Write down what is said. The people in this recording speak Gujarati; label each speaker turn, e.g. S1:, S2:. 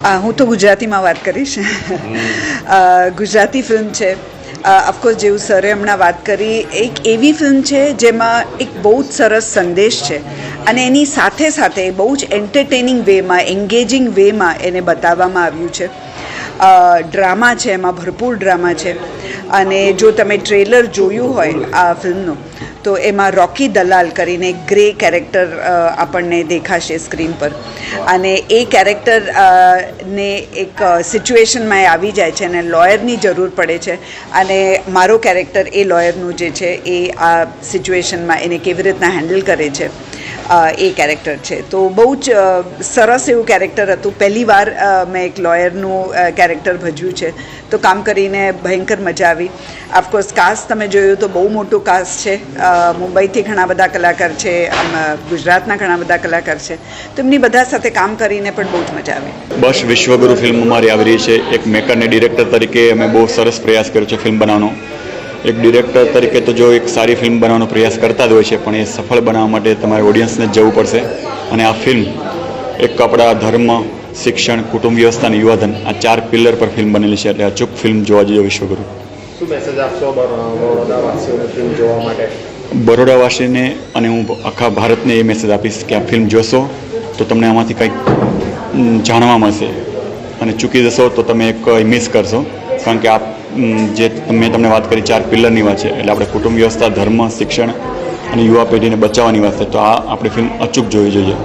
S1: હું તો ગુજરાતીમાં વાત કરીશ. ગુજરાતી ફિલ્મ છે. ઓફકોર્સ જેવું સરે હમણાં વાત કરી, એક એવી ફિલ્મ છે જેમાં એક બહુ જ સરસ સંદેશ છે. અને એની સાથે સાથે બહુ જ એન્ટરટેનિંગ વેમાં એન્ગેજિંગ વેમાં એને બતાવવામાં આવ્યું છે. ડ્રામા છે, એમાં ભરપૂર ડ્રામા છે. અને જો તમે ટ્રેલર જોયું હોય આ ફિલ્મનું, તો એમાં રોકી દલાલ કરીને ગ્રે કેરેક્ટર આપણને દેખાશે સ્ક્રીન પર. અને એ કેરેક્ટર ને એક સિચ્યુએશનમાં એ આવી જાય છે અને લોયરની જરૂર પડે છે. અને મારો કેરેક્ટર એ લોયરનું જે છે એ આ સિચ્યુએશનમાં એને કેવી રીતના હેન્ડલ કરે છે. એ કેરેક્ટર છે. તો બહુ જ સરસ એવું કેરેક્ટર હતું. પહેલી વાર મેં એક લોયરનું કેરેક્ટર ભજ્યું છે. તો કામ કરીને ભયંકર મજા આવી. ઓફકોર્સ કાસ્ટ તમે જોયું તો બહુ મોટું કાસ્ટ છે. મુંબઈથી ઘણા બધા કલાકાર છે આમ, ગુજરાતના ઘણા બધા કલાકાર છે. તો એમની બધા સાથે કામ કરીને પણ બહુ જ મજા આવી.
S2: બસ વિશ્વગુરુ ફિલ્મ અમારી આવી રહી છે. એક મેકરને ડિરેક્ટર તરીકે અમે બહુ સરસ પ્રયાસ કર્યો છે ફિલ્મ બનાવવાનો. એક ડિરેક્ટર તરીકે તો જો એક સારી ફિલ્મ બનાવવાનો પ્રયાસ કરતા જ હોય છે પણ એ સફળ બનાવવા માટે તમારે ઓડિયન્સને જ જવું પડશે. અને આ ફિલ્મ એક આપણા ધર્મ શિક્ષણ કુટુંબ વ્યવસ્થા અને યુવાધન આ ચાર પિલ્લર પર ફિલ્મ બનેલી છે એટલે અચૂક ફિલ્મ જોવા જજો વિશ્વગુરુ બરોડાવાસીને અને હું આખા ભારતને એ મેસેજ આપીશ કે આ ફિલ્મ જોશો તો તમને આમાંથી કંઈક જાણવા મળશે. અને ચૂકી જશો તો તમે એક મિસ કરશો. કારણ કે આ જે મેં તમને વાત કરી, ચાર પિલ્લરની વાત છે. એટલે આપણે કુટુંબ વ્યવસ્થા, ધર્મ, શિક્ષણ અને યુવા પેઢીને બચાવવાની વાત છે. તો આ આપણી ફિલ્મ અચૂક જોવી જોઈએ.